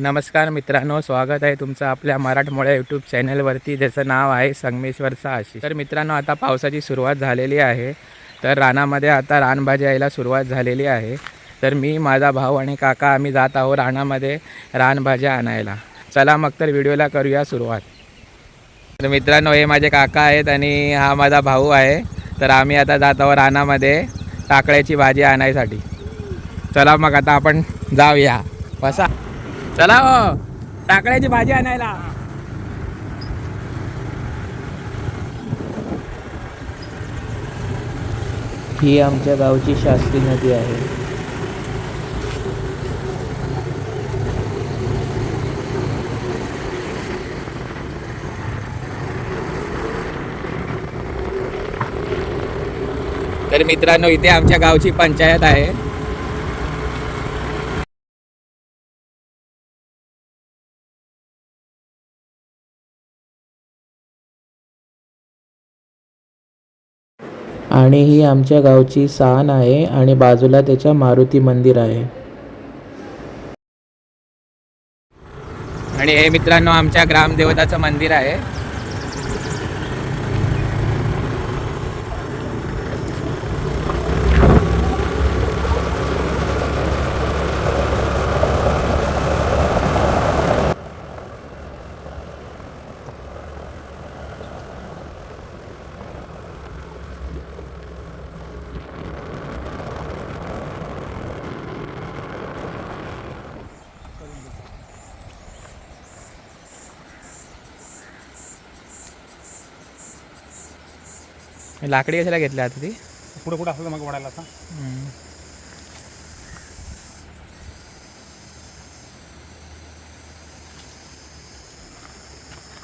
नमस्कार मित्रांनो स्वागत आहे तुमचं आपल्या मराठमोळ्या यूट्यूब चॅनलवरती ज्याचं नाव आहे संगमेश्वरचा साहशी तर मित्रांनो आता पावसाची सुरुवात झालेली आहे. तर रानामध्ये आता रानभाजी यायला सुरुवात झालेली आहे. तर मी माझा भाऊ आणि काका आम्ही जात आहोत रानामध्ये रानभाज्या आणायला. चला मग तर व्हिडिओला करूया सुरुवात. तर मित्रांनो हे माझे काका आहेत आणि हा माझा भाऊ आहे. तर आम्ही आता जात आहोत रानामध्ये टाकळ्याची भाजी आणायसाठी. चला मग आता आपण जाऊया. बसा. चला हो. टाकळ्याची भाजी आणायला. ही आमच्या गावची शास्त्री नदी आहे. तर मित्रांनो इथे आमच्या गावची पंचायत आहे. आणि ही आमच्या गावची साण आहे आणि बाजूला त्याच्या मारुती मंदिर आहे. आणि हे मित्रांनो आमच्या ग्रामदेवताचं मंदिर आहे. लाकडी कशाला घेतल्या आता ती? पुढे पुढे असलं मग वाढायला आता.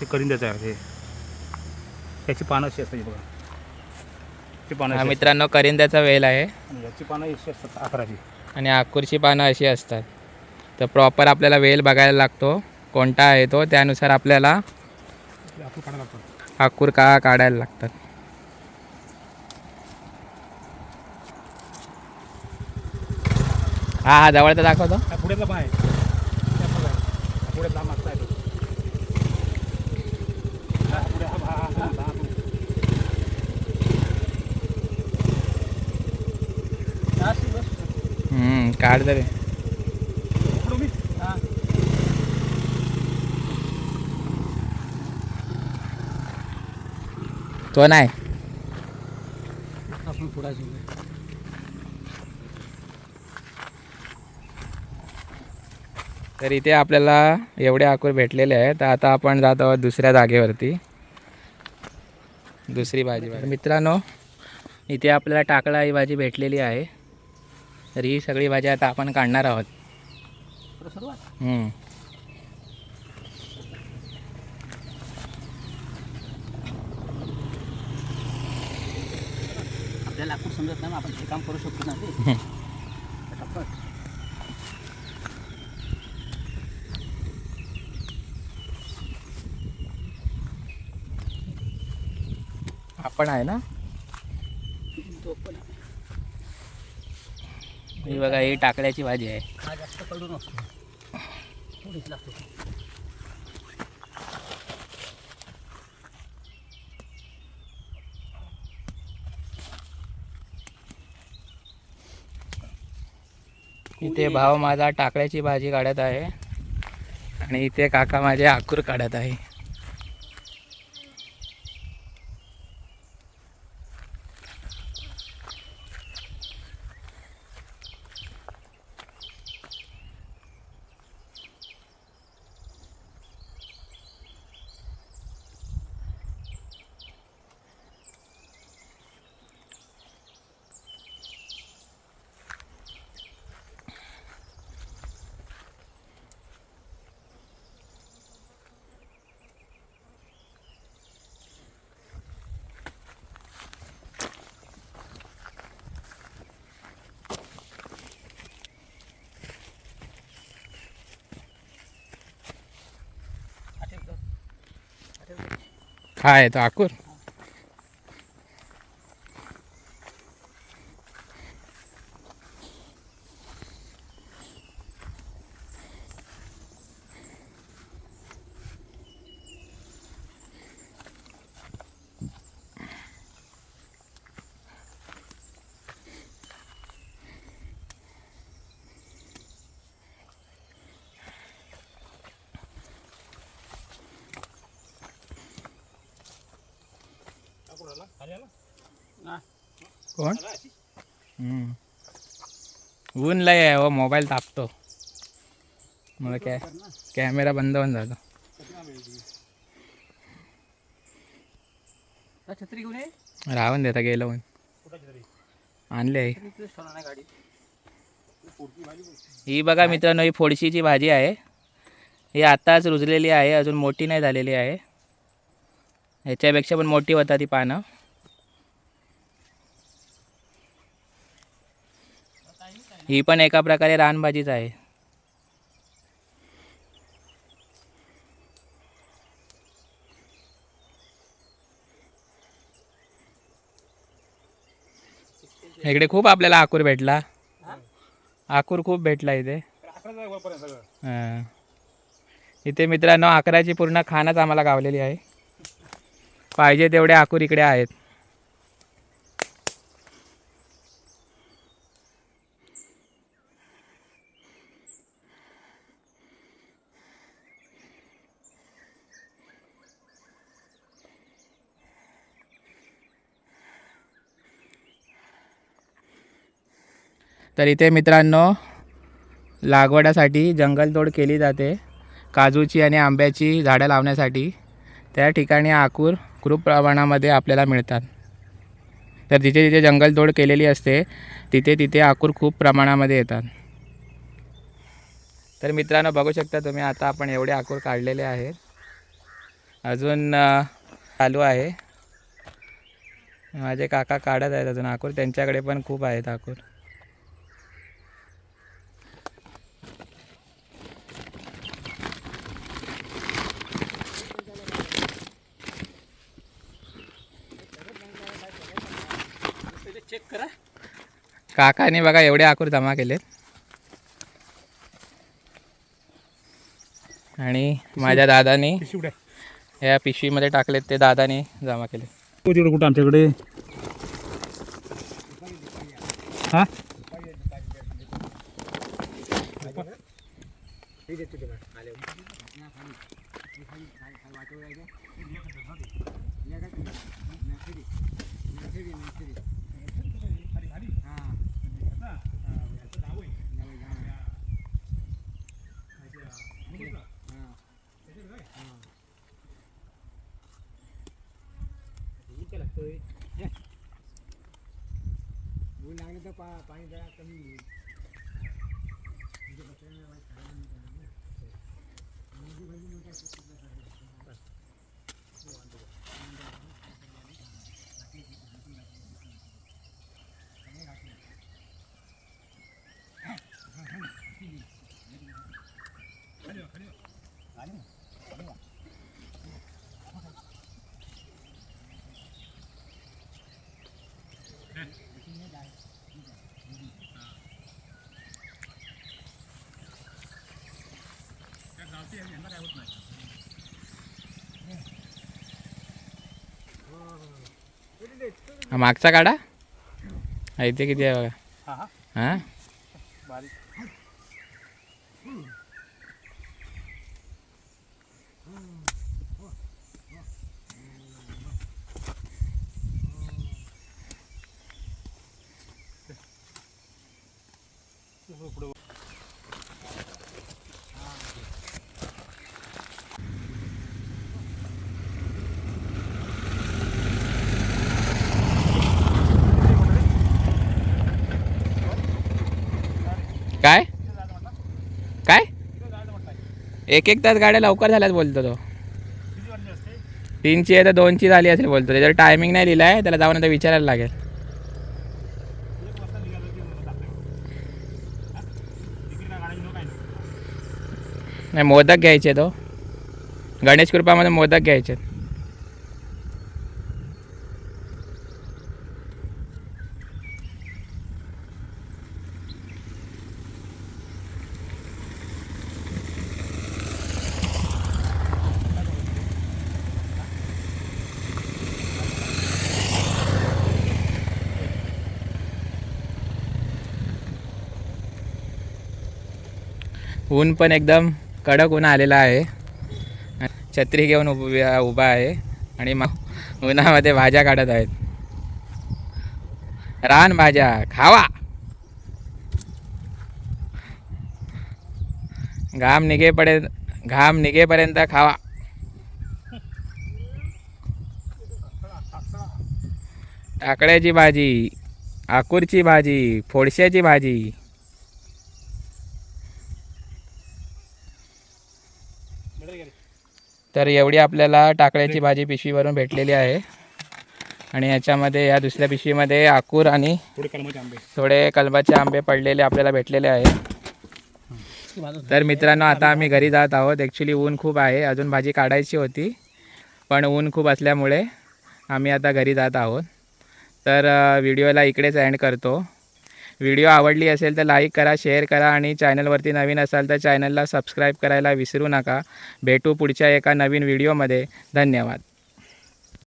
ते करिंद्याचं आहे. हे त्याची पानं अशी असतात बघा. ती पानं हा अशी मित्रांनो करिंद्याचा वेल आहे. असतात. आणि याची पानं अशी असतात अकराची. आणि आकूरची पानं अशी असतात. तर प्रॉपर आपल्याला वेल बघायला लागतो. कोणता आहे तो त्यानुसार आपल्याला काढायला आकूर का काढायला लागतात. हा हा जवळचा दाखवतो पुढे लांब आहे तो. हा पुढे हा हा हा हा हा. हा, बस. हम्म, काढ तरी. हा. तो नाही आपण पुढायचं तर इथे आपल्याला एवढे आकूर भेटलेले आहेत. तर आता आपण जात आहोत दुसऱ्या जागेवरती. दुसरी भाजी तर मित्रांनो इथे आपल्याला टाकळा ही भाजी भेटलेली आहे. तर ही सगळी भाजी आता आपण काढणार आहोत. आपल्याला समजत नाही आपण हे काम करू शकतो ना आपण आहे ना. ही बघा ही टाकळ्याची भाजी आहे. हा जास्त कडू नसतो थोडीच लागतो. इथे भाव माझा टाकळ्याची भाजी काढत आहे. आणि इथे काका माझे आकूर काढत आहे. हा आहे तो कोण? हम्म. ऊन लय आहे हो मोबाईल तापतो. मग कॅ कॅमेरा बंद होऊन जातो. छत्री घेऊन राहून देता गेलं म्हणून आणले गाडी. ही बघा मित्रांनो ही फोडशीची भाजी आहे. ही आत्ताच रुजलेली आहे अजून मोठी नाही झालेली आहे. ह्याच्यापेक्षा पण मोठी होता ती पानं. ही पण एका प्रकारे रानभाजीच आहे. इकडे खूप आपल्याला आकूर भेटला. आकूर खूप भेटला इथे. हां. इथे मित्रांनो अकराची पूर्ण खानच आम्हाला गावलेली आहे. पाहिजे तेवढे आकूर इकडे आहेत. तर इथे मित्रांनो लागवडासाठी जंगलतोड केली जाते. काजूची आणि आंब्याची झाडं लावण्यासाठी. त्या ठिकाणी आकूर खूप प्रमाणामध्ये आपल्याला मिळतात. तर जिथे जिथे जंगलतोड केलेली असते तिथे तिथे आकूर खूप प्रमाणामध्ये येतात. तर मित्रांनो बघू शकता तुम्ही आता आपण एवढे आकूर काढलेले आहेत. अजून चालू आहे. माझे काका काढत आहेत अजून आकूर त्यांच्याकडे पण खूप आहेत आकूर काकाने बघा एवढे आकूर जमा केलेत. आणि माझ्या दादानी या पिशवीमध्ये टाकलेत ते दादाने जमा केले. तिकडे कुठं? आमच्याकडे. हा? Bulan lagi tu pa, paling dah kami. Jadi macam mana orang kaya ni kan? Mungkin mungkin mungkin sesuatu. Tuan tu. मागचा काढा. इथे किती आहे बघा. हा हा हां बारीक पुढं. काय? काय? एक एक तास गाड्या लवकर झाल्याच बोलतो तो. तीनची आहे तर दोनची झाली असेल बोलतो. त्याच्यावर टायमिंग नाही लिहिला आहे त्याला जाऊन आता विचारायला लागेल एक वाजता निघालं की होतं आपल्याकडे हा? तिकीट काय काढायची नको काय नको नाही मोदक घ्यायचे तो. गणेश कृपामध्ये मोदक घ्यायचे. ऊन पण एकदम कडक ऊन आलेला आहे. छत्री घेऊन उभ उभा आहे आणि मग उन्हामध्ये भाज्या काढत आहेत. रान भाज्या खावा. घाम निघेपर्यंत घाम निघेपर्यंत खावा. टाकड्याची भाजी आकूरची भाजी फोडश्याची भाजी बरं गेले तर एवढी आपल्याला टाकळ्याची भाजी पिशवीवरून भेटलेली आहे. आणि याच्यामध्ये या दुसऱ्या पिशवीमध्ये आकूर आणि थोडे कलमाचे आंबे. थोडे कलबाचे आंबे पडलेले आपल्याला भेटलेले आहे. तर मित्रांनो आता आम्ही घरी जात आहोत. ॲक्च्युली ऊन खूप आहे. अजून भाजी काढायची होती पण ऊन खूप असल्यामुळे आम्ही आता घरी जात आहोत. तर व्हिडिओला इकडेच एंड करतो. व्हिडिओ आवडली असेल तर लाईक करा शेअर करा आणि चॅनलवरती नवीन असाल तर चॅनलला सबस्क्राईब करायला विसरू नका. भेटू पुढच्या एका नवीन व्हिडिओमध्ये. धन्यवाद.